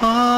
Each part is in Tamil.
Oh.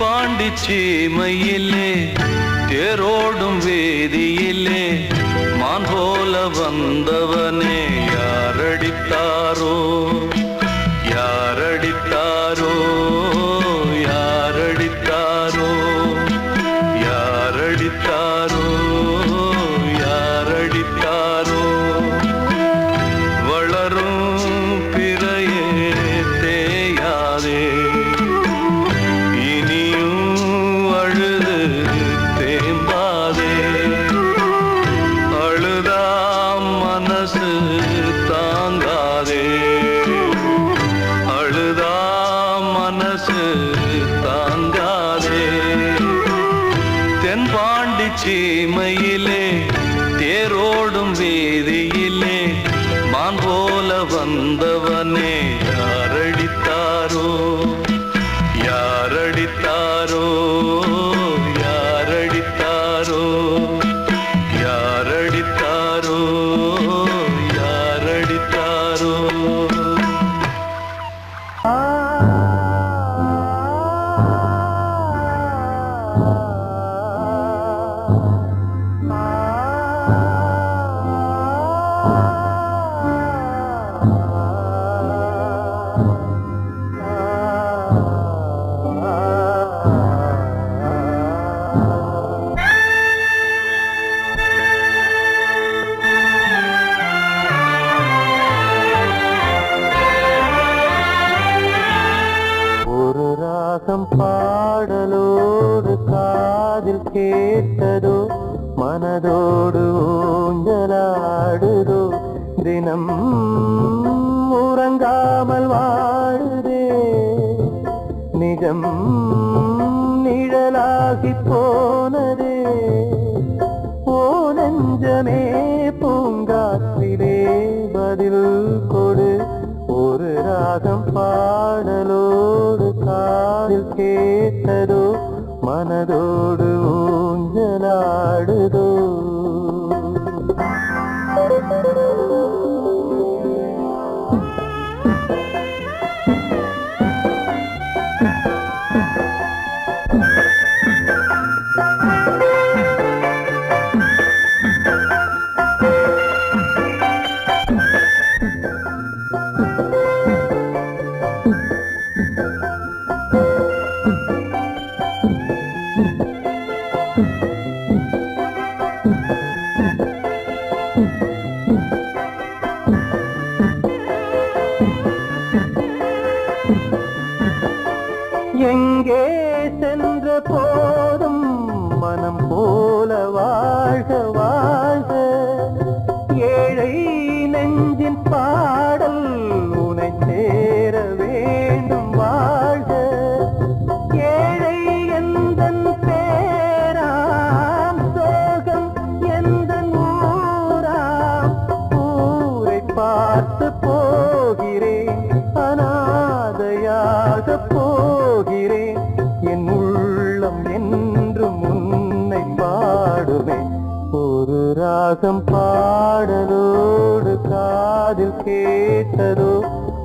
பாண்டிச்சேமையிலே தேரோடும் வேதியிலே மான் போல வந்தவனே யார்? ஒரு கேட்டதோ மனதோடு ஊஞ்சலாடுதோ. அங்கே சென்ற போதும் மனம் போல வாழ்க வாழ்க. ஏழை நெஞ்சின் பாடல் மனம் பாடலோடு காதில் கேட்டதோ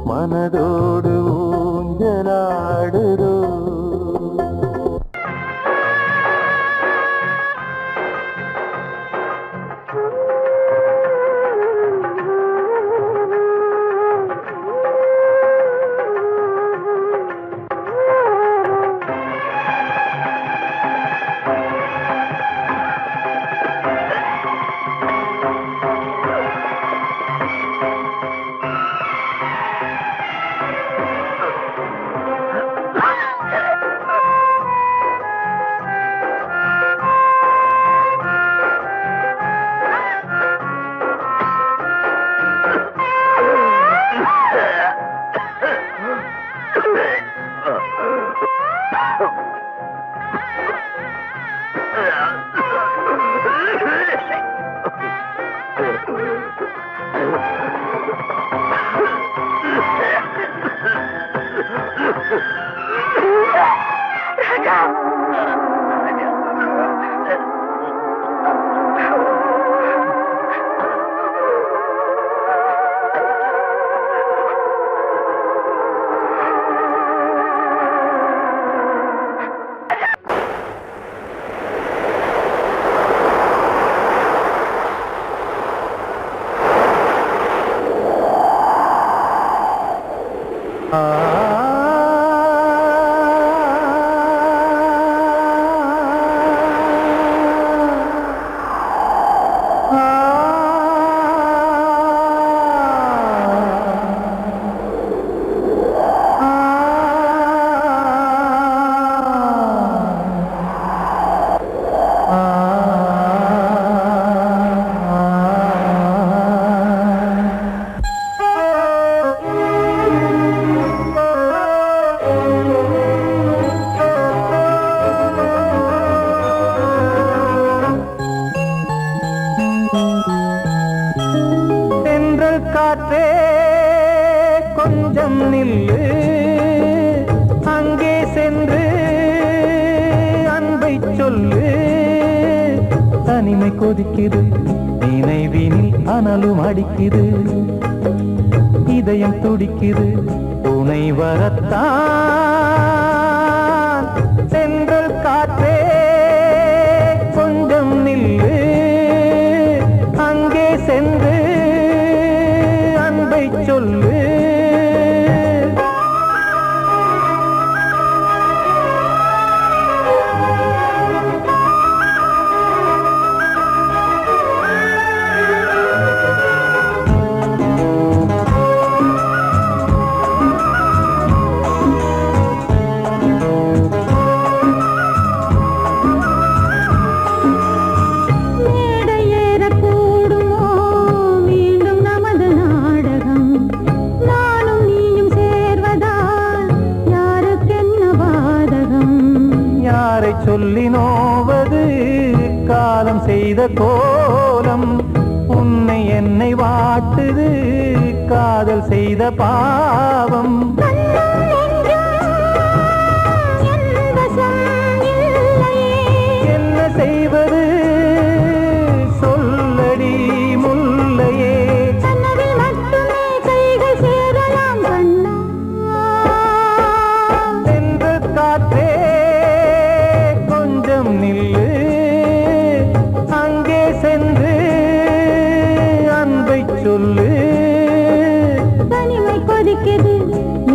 மனதோடு ஊஞ்சலாடுதோ. அடிக்குது. இதயம் துடிக்குது. துணை வரத்தான். சொல்லி நோவது காலம் செய்த கோலம். உன்னை என்னை வாட்டுது காதல் செய்த பாவம். Mm -hmm.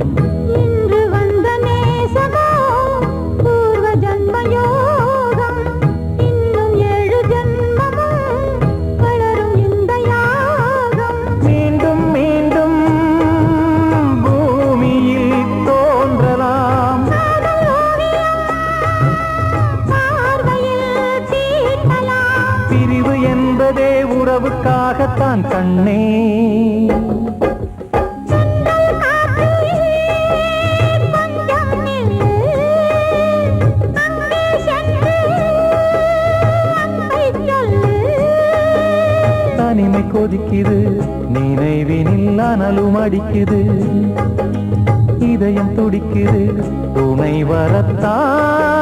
நான் கண்ணே. தனிமை கொதிக்குது நினைவினில் அனலும் அடிக்குது இதயம் துடிக்குது துணை வரத்தான்.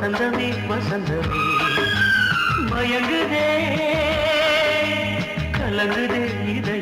வசந்தமே வசந்தமே. மயங்குதே கலங்குதே இதை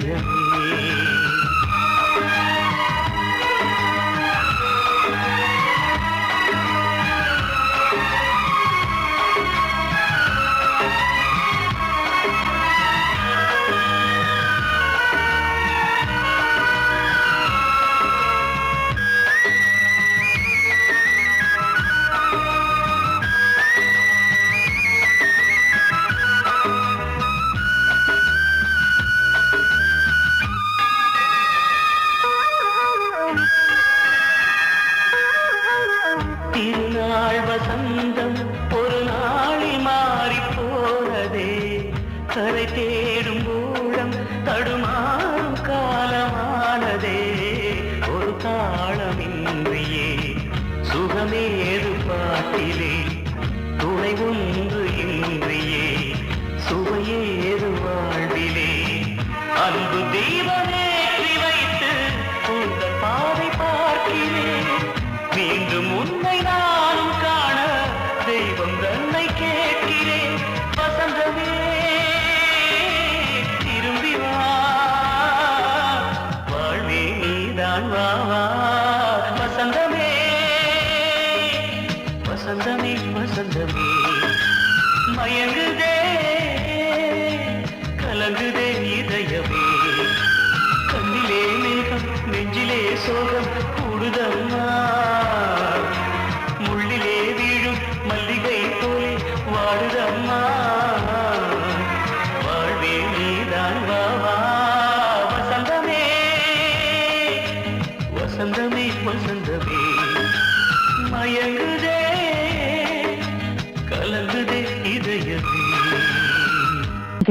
திருநாள் வசந்தம். வசந்தமே வசந்தமே. மயங்குதே கலங்குதே இதயமே. கண்ணிலே மேகம் நெஞ்சிலே சோகம் கூடுதம்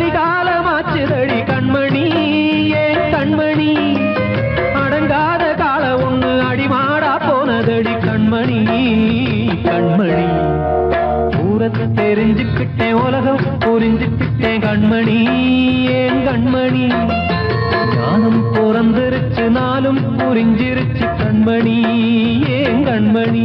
கலிகாலமாச்சுதடி கண்மணி ஏன் கண்மணி. அடங்காத கால ஒண்ணு அடிமாடா போனதடி கண்மணி கண்மணி. தூரத்தை தெரிஞ்சுக்கிட்டேன் உலகம் புரிஞ்சுக்கிட்டேன் கண்மணி ஏன் கண்மணி? ஞானம் பிறந்திருச்சு நாளும் புரிஞ்சிருச்சு கண்மணி ஏன் கண்மணி?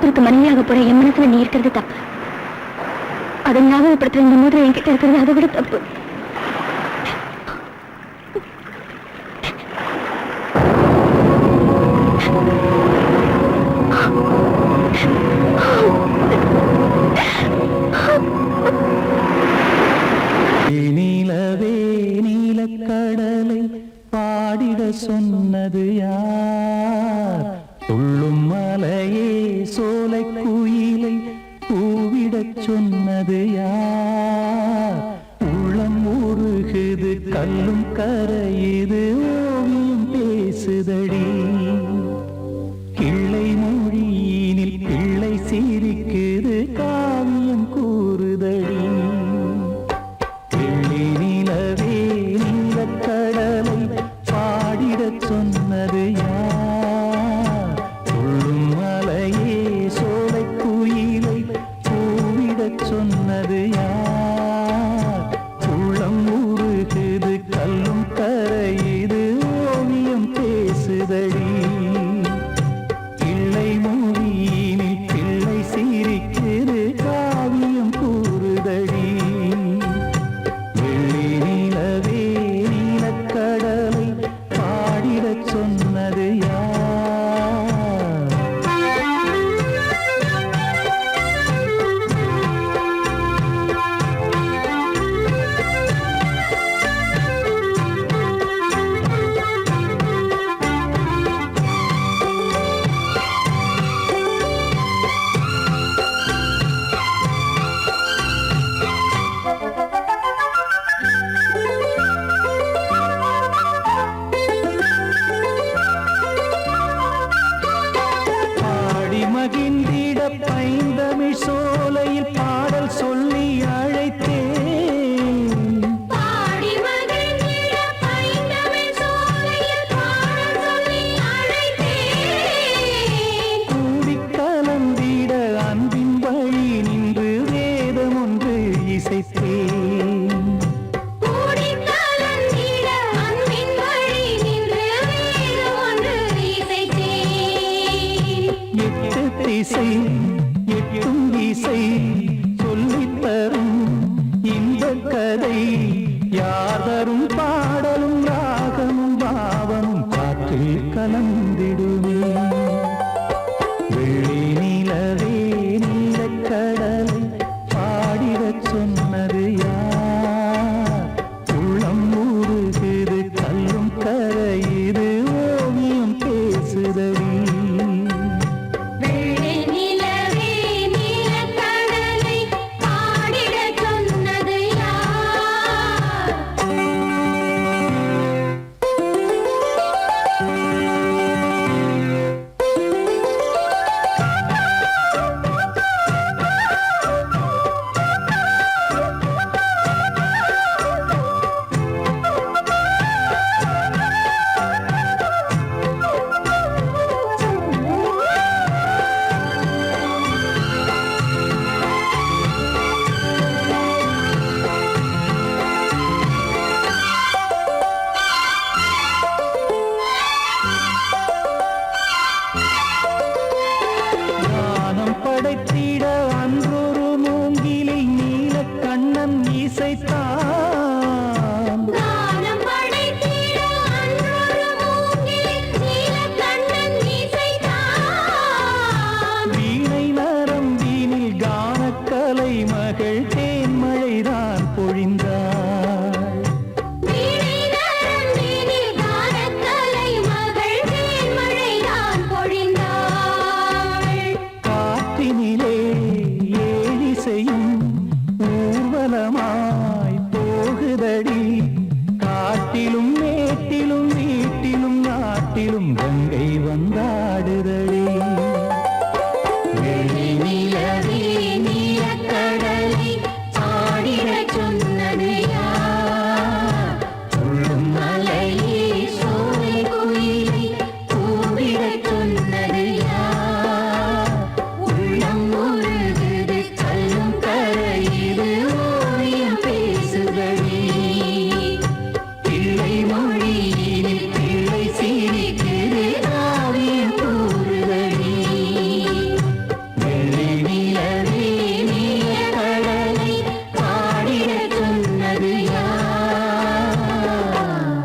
இன்னொருத்தருக்கு மனைவியாக போற என் மனசுல நீ இருக்கிறது தப்பு. அதை ஞாபகப்படுத்துற இந்த மூதிரை என்கிட்ட இருக்கிறது அதை விட தப்பு. சொன்னது யார்? உளம் உருகுது கல்லும் கர